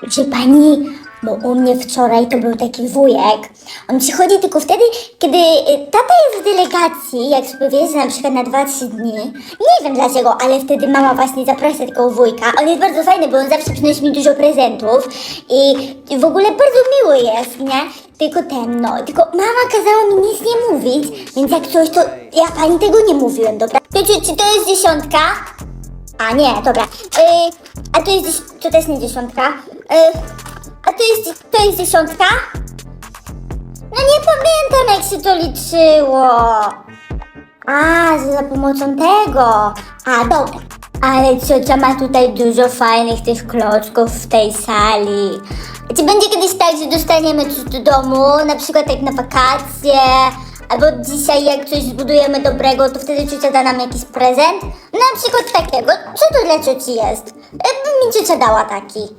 Proszę pani, bo u mnie wczoraj to był taki wujek. On przychodzi tylko wtedy, kiedy y, tata jest w delegacji, jak sobie wiesz, na przykład na 2-3 dni. Nie wiem dlaczego, ale wtedy mama właśnie zaprasza tego wujka. On jest bardzo fajny, bo on zawsze przynosi mi dużo prezentów i w ogóle bardzo miły jest, nie? Tylko ten, no, tylko mama kazała mi nic nie mówić, więc jak coś, to ja pani tego nie mówiłem, dobra? To, czy, czy to jest dziesiątka? A nie, dobra. Y, a to jest to też nie dziesiątka. A to jest to jest dziesiątka? No nie pamiętam jak się to liczyło. A, że za pomocą tego. A, dobra. Ale ciocia ma tutaj dużo fajnych tych klocków w tej sali. Czy będzie kiedyś tak, że dostaniemy coś do domu, na przykład jak na wakacje, albo dzisiaj jak coś zbudujemy dobrego, to wtedy ciocia da nam jakiś prezent? Na przykład takiego. Co to dla cioci jest? E, Ciocia dała taki.